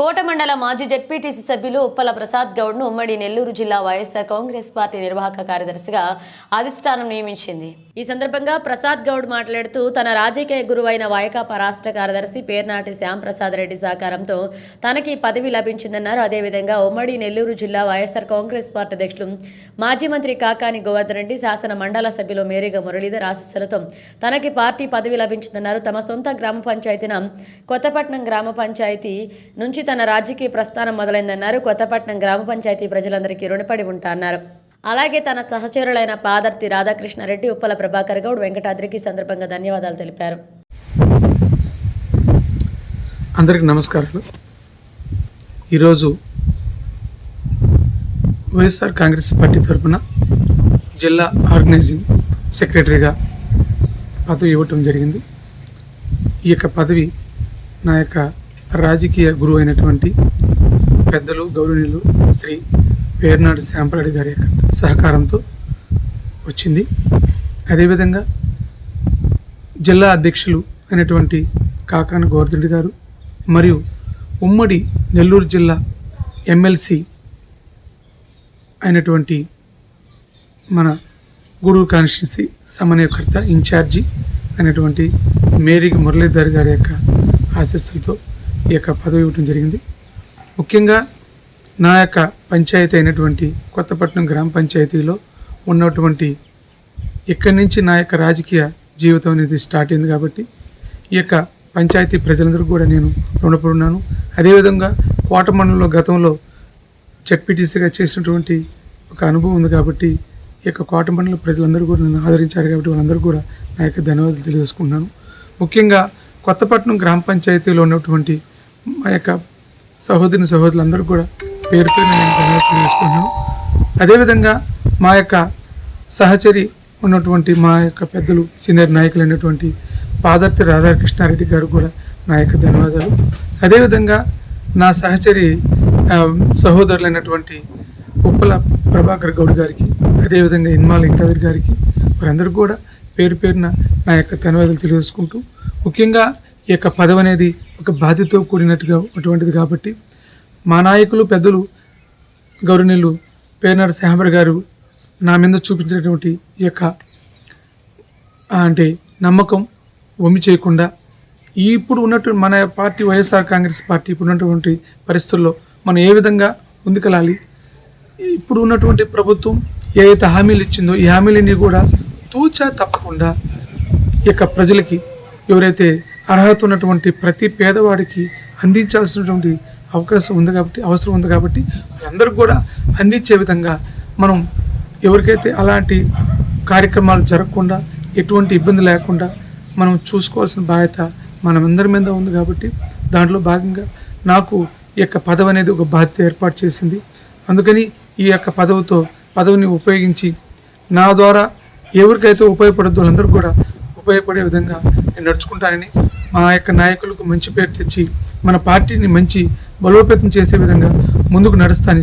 కోట మండల మాజీ జెడ్పీటీసీ సభ్యులు ఉప్పల ప్రసాద్ గౌడ్ను ఉమ్మడి నెల్లూరు జిల్లా వైఎస్ఆర్ కాంగ్రెస్ పార్టీ నిర్వాహక కార్యదర్శిగా అధిష్టానం నియమించింది. ఈ సందర్భంగా ప్రసాద్ గౌడ్ మాట్లాడుతూ తన రాజకీయ గురువైన వైకాపా రాష్ట్ర కార్యదర్శి పేర్నాటి శ్యామ్ ప్రసాద్ రెడ్డి సహకారంతో తనకి పదవి లభించిందన్నారు. అదేవిధంగా ఉమ్మడి నెల్లూరు జిల్లా వైఎస్ఆర్ కాంగ్రెస్ పార్టీ అధ్యక్షులు మాజీ మంత్రి కాకాని గోవర్ధన్ రెడ్డి శాసన మండల సభ్యులు మేరీగా మురళీధర్ ఆశీస్సులతో తనకి పార్టీ పదవి లభించిందన్నారు. తమ సొంత గ్రామ పంచాయతీన కొత్తపట్నం గ్రామ పంచాయతీ నుంచి తన రాజకీయ ప్రస్థానం మొదలైందన్నారు. కొత్తపట్నం గ్రామ పంచాయతీ ప్రజలందరికీ రుణపడి ఉంటారన్నారు అలాగే తన సహచరులైన పాదర్తి రాధాకృష్ణారెడ్డి ఉప్పల ప్రభాకర్ గౌడ్ వెంకటాద్రికి సందర్భంగా ధన్యవాదాలు తెలిపారు. అందరికీ నమస్కారాలు. ఈరోజు వైఎస్ఆర్ కాంగ్రెస్ పార్టీ తరఫున జిల్లా ఆర్గనైజింగ్ సెక్రటరీగా పదవి ఇవ్వటం జరిగింది. ఈ యొక్క పదవి నా యొక్క రాజకీయ గురువు అయినటువంటి పెద్దలు గౌరవనీయులు శ్రీ పేర్నాడు శాంపరెడ్డి గారి యొక్క సహకారంతో వచ్చింది. అదేవిధంగా జిల్లా అధ్యక్షులు అయినటువంటి కాకాన గోవర్ధరెడ్డి గారు మరియు ఉమ్మడి నెల్లూరు జిల్లా ఎమ్మెల్సీ అయినటువంటి మన గూడూరు కాన్స్టిట్యున్సీ సమన్వయకర్త ఇన్ఛార్జి అయినటువంటి మేరీ మురళీధర్ గారి యొక్క ఆశస్సులతో ఈ యొక్క పదవి ఇవ్వటం జరిగింది. ముఖ్యంగా నా యొక్క పంచాయతీ అయినటువంటి కొత్తపట్నం గ్రామ పంచాయతీలో ఉన్నటువంటి ఇక్కడి నుంచి నా యొక్క రాజకీయ జీవితం అనేది స్టార్ట్ అయింది కాబట్టి ఈ యొక్క పంచాయతీ ప్రజలందరూ కూడా నేను రుణపడున్నాను. అదేవిధంగా కోట మండలంలో గతంలో జడ్పీటీసీగా చేసినటువంటి ఒక అనుభవం ఉంది కాబట్టి ఈ యొక్క కోట మండల ప్రజలందరూ కూడా నన్ను ఆదరించారు కాబట్టి వాళ్ళందరూ కూడా నా యొక్క ధన్యవాదాలు తెలియజేసుకుంటున్నాను. ముఖ్యంగా కొత్తపట్నం గ్రామ పంచాయతీలో ఉన్నటువంటి మా యొక్క సహోదరి సహోదరులందరూ కూడా పేరు నేను ధన్యవాదాలు చేసుకున్నాను అదేవిధంగా మా యొక్క సహచరి ఉన్నటువంటి మా యొక్క పెద్దలు సీనియర్ నాయకులు అయినటువంటి పాదర్తి రాధాకృష్ణారెడ్డి గారు కూడా నా యొక్క ధన్యవాదాలు. అదేవిధంగా నా సహచరి సహోదరులైనటువంటి ఉప్పల ప్రభాకర్ గౌడ్ గారికి అదేవిధంగా ఇన్మాల ఇంటాదర్ గారికి వారందరూ కూడా పేరు పేరున నా యొక్క ధన్యవాదాలు తెలియజేసుకుంటూ ముఖ్యంగా ఈ యొక్క పదవి అనేది ఒక బాధ్యతతో కూడినట్టుగా అటువంటిది కాబట్టి మా నాయకులు పెద్దలు గౌరవనీయులు పేర్నాడు శాంబర్ గారు నా మీద చూపించినటువంటి ఈ యొక్క అంటే నమ్మకం వమ్మి చేయకుండా ఇప్పుడు ఉన్నటువంటి మన పార్టీ వైఎస్ఆర్ కాంగ్రెస్ పార్టీ ఇప్పుడు ఉన్నటువంటి పరిస్థితుల్లో మనం ఏ విధంగా ముందుకెళ్ళాలి? ఇప్పుడు ఉన్నటువంటి ప్రభుత్వం ఏదైతే హామీలు ఇచ్చిందో ఈ హామీలన్నీ కూడా తూచా తప్పకుండా ఈ యొక్క ప్రజలకి ఎవరైతే అర్హత ఉన్నటువంటి ప్రతి పేదవాడికి అందించాల్సినటువంటి అవకాశం ఉంది కాబట్టి అవసరం ఉంది కాబట్టి వాళ్ళందరూ కూడా అందించే విధంగా మనం ఎవరికైతే అలాంటి కార్యక్రమాలు జరగకుండా ఎటువంటి ఇబ్బంది లేకుండా మనం చూసుకోవాల్సిన బాధ్యత మనమందరి మీద ఉంది కాబట్టి దాంట్లో భాగంగా నాకు ఈ యొక్క పదవి అనేది ఒక బాధ్యత ఏర్పాటు చేసింది. అందుకని ఈ యొక్క పదవితో పదవిని ఉపయోగించి నా ద్వారా ఎవరికైతే ఉపయోగపడద్దు వాళ్ళందరూ కూడా ఉపయోగపడే విధంగా నేను నడుచుకుంటానని మా యొక్క నాయకులకు మంచి పేరు తెచ్చి మన పార్టీని మంచి బలోపేతం చేసే విధంగా ముందుకు నడుస్తానని చెప్పి